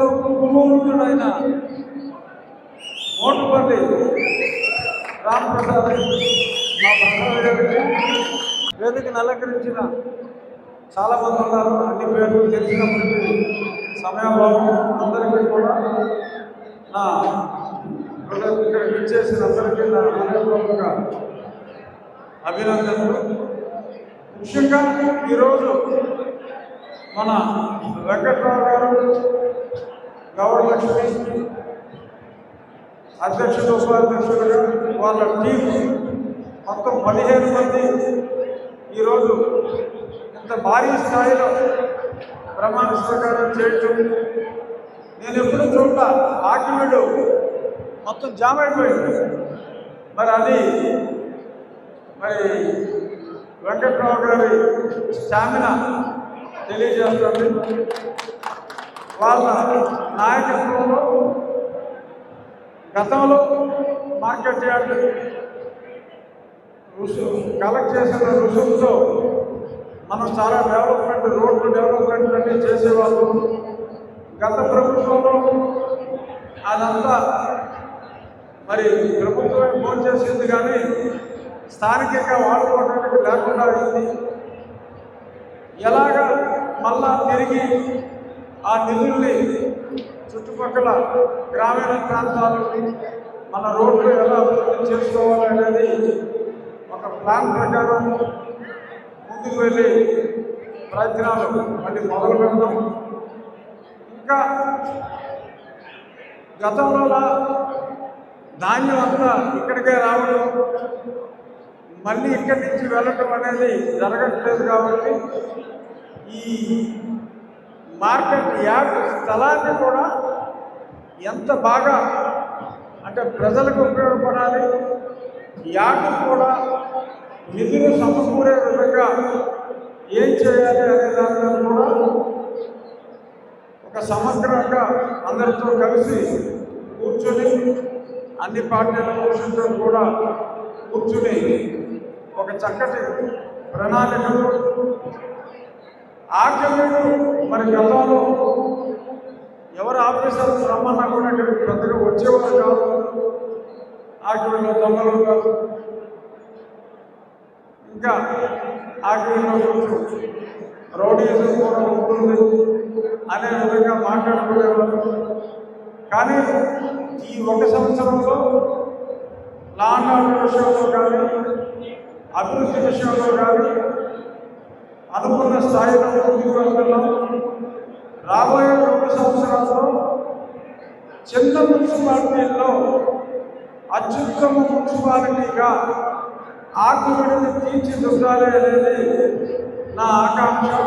మహానుభావుడైన మోటుపల్లి రామప్రసాద్ మా ప్రసాద్ వేదిక వేదికను అలంకరించిన చాలా మంది ఉన్నారు. అన్ని పేర్లు తెలిసినప్పటికీ సమయంలో అందరికీ కూడా నా ఇక్కడ విచ్చేసిన అందరికీ నా హృదయపూర్వక అభినందనలు. ముఖ్యంగా ఈరోజు మన వెంకట్రావు గారు గౌరలక్ష్మి అధ్యక్షుడు ఉపాధ్యక్షులుగా వాళ్ళ టీం మొత్తం పదిహేను మంది ఈరోజు ఇంత భారీ స్థాయిలో ప్రమాణ స్వీకారం చేయటం. నేను ఎప్పుడు చూడ ఆకివీడు మొత్తం జామ్ అయిపోయింది. మరి అది మరి వెంకట్రావు గారి స్టామినా తెలియజేస్తుంది వాళ్ళ నాయకత్వంలో గతంలో మార్కెట్ యార్డు రుసుము కలెక్ట్ చేసిన రుసుముతో మనం చాలా డెవలప్మెంట్ రోడ్లు డెవలప్మెంట్ అన్ని చేసేవాళ్ళు. గత ప్రభుత్వంలో అదంతా మరి ప్రభుత్వమే ఫోన్ చేసింది కానీ స్థానికంగా వాడుకోవడానికి లేకుండా అయింది. ఎలాగా మళ్ళా తిరిగి ఆ నిధుల్ని చుట్టుపక్కల గ్రామీణ ప్రాంతాలని మన రోడ్లు ఎలా అభివృద్ధి చేసుకోవాలనేది ఒక ప్లాన్ ప్రకారం ముందుకు వెళ్ళి ప్రయత్నాలు మళ్ళీ మొదలు పెడదాం. ఇంకా గతంలో ధాన్యం అంతా ఇక్కడికే రావడం మళ్ళీ ఇక్కడి నుంచి వెళ్ళటం అనేది జరగట్లేదు కాబట్టి ఈ మార్కెట్ యార్డ్ స్థలాన్ని కూడా ఎంత బాగా అంటే ప్రజలకు ఉపయోగపడాలి యార్డ్ కూడా నిధులు సమకూరే విధంగా ఏం చేయాలి అనే దానిలో కూడా ఒక సమగ్రంగా అందరితో కలిసి కూర్చొని అన్ని పార్టీల మనుషులతో కూడా కూర్చుని ఒక చక్కటి ప్రణాళికలు ఆఖరిలో మరి గతంలో ఎవరు ఆఫీసర్ రమ్మన్నా కూడా ఇక్కడికి పెద్దగా వచ్చేవారు కాదు. ఆఖరిలో దొంగలు కాదు ఇంకా ఆఖరిలో కొంచెం రౌడీజం కూడా ఉంటుంది అనే విధంగా మాట్లాడుకునేవారు. కానీ ఈ ఒక సంవత్సరంలో లాండ్ ఆర్డర్ విషయంలో కానీ అభివృద్ధి విషయంలో కానీ అనుకున్న స్థాయిలో ముందుకు రాబోయే రెండు సంవత్సరాల్లో చిన్న మున్సిపాలిటీల్లో అత్యుత్తమ మున్సిపాలిటీగా ఆకుబడిని తీర్చిదిద్దాలి అనేది నా ఆకాంక్ష.